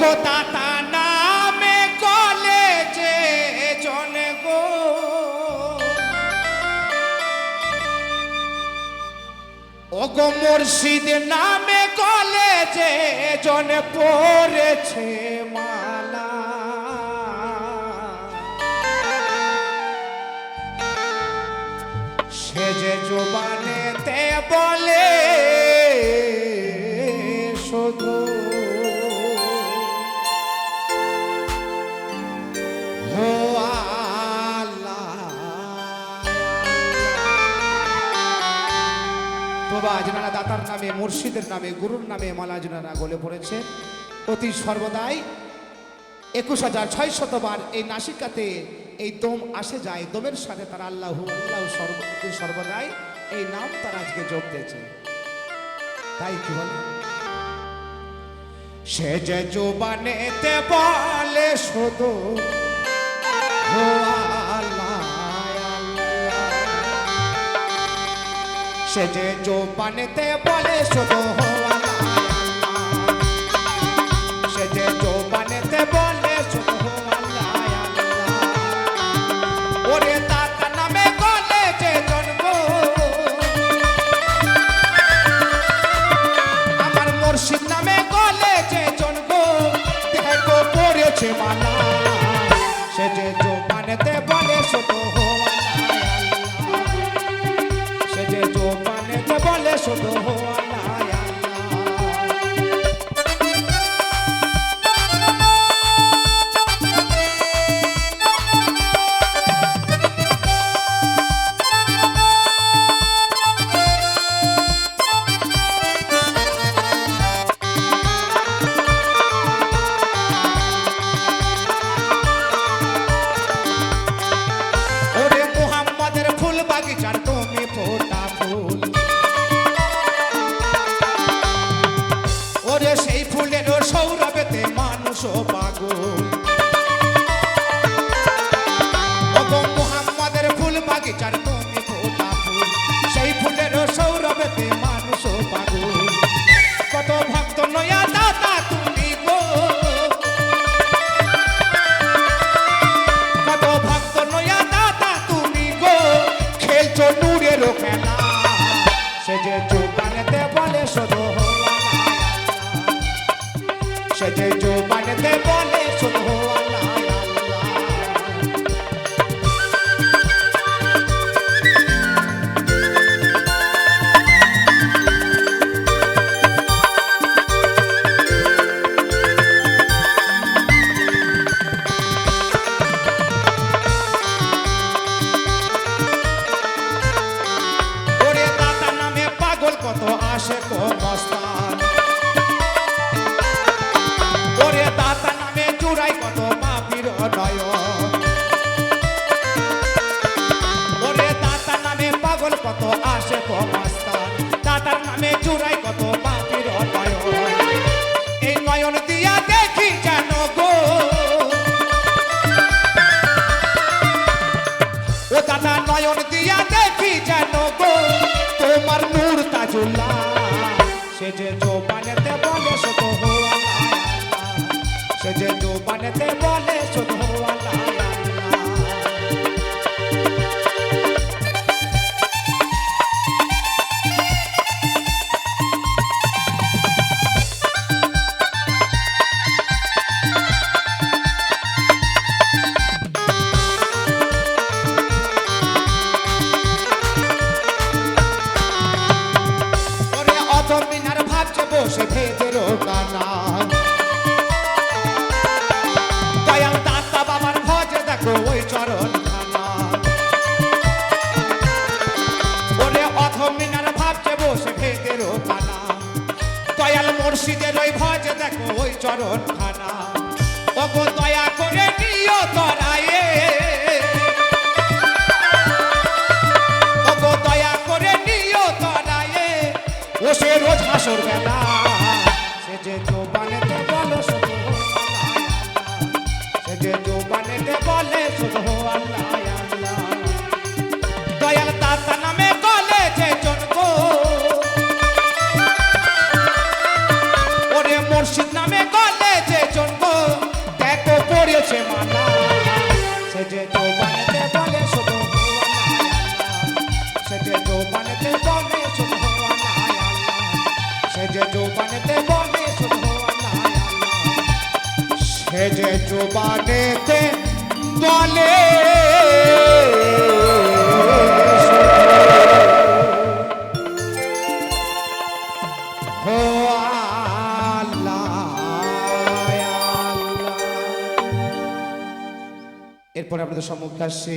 গো দাতা নামে কলেজে জন গো। ও গো মুর্শিদ নামে কলে কলেজে জন পড়েছে মালা। সে যে জোবানেতে বলে শুধু বাবা যিনারা দাতার নামে, মুর্শিদের নামে, গুরুর নামে মালা যিনারা গলে পড়েছে। অতি সর্বদাই একুশ হাজার ছয় শতবার এই নাসিকাতে এই দম আসে যায়। দমের সাথে তারা আল্লাহ আল্লাহ সর্ব সর্বদাই এই নাম তারা আজকে যোগ দিয়েছে। তাই কি বলে? সে যে জোবানেতে বলে শুধু সে যে জোবানেতে বলে শুধু। সে যে জোবানেতে বলে শুধু। ওরে দাতা নামে গলে যে জন্ম আমার মুর্শিদ নামে গলে যে জন্ম দেখো পড়েছে মালা পাগল ওগো মুহাম্মাদের ফুল বাগিচার আল্লাহ। সে যে জোবানেতে বলে শুধু আল্লাহ, আল্লাহ। ওরে দাদা নামে চুরাই কত পাপির নয় ওরে দাদা নামে পাগল কত আসে তো মস্তান দাদার নামে চুরাই কত পাপির নয় এই নয়ন দিয়া দেখি যেন গো। ও দাদা নয়ন দিয়া দেখি যেন গো। তোমার নূর তাজুল্লাহ সে যে জোবানেতে বলে শুধু হো আল্লাহ, আল্লাহ। সে যে জোবানেতে বলে শুধু আল্লাহ। চরণ খানা ওগো দয়া করে নিও তরায়ে। ওগো দয়া করে নিও তরায়ে। ও সে রোজ হাসর বেলা সে যে বলো হো আল্লাহ, আল্লাহ। সে যে জোবানেতে বলে শুধু আল্লাহ আল্লাহ। দয়াল দাতা নামে আল্লাহ সে যে জোবানেতে বলে হো আল্লাহ আল্লাহ। এরপরে আপনাদের সম্মুখে আসছে।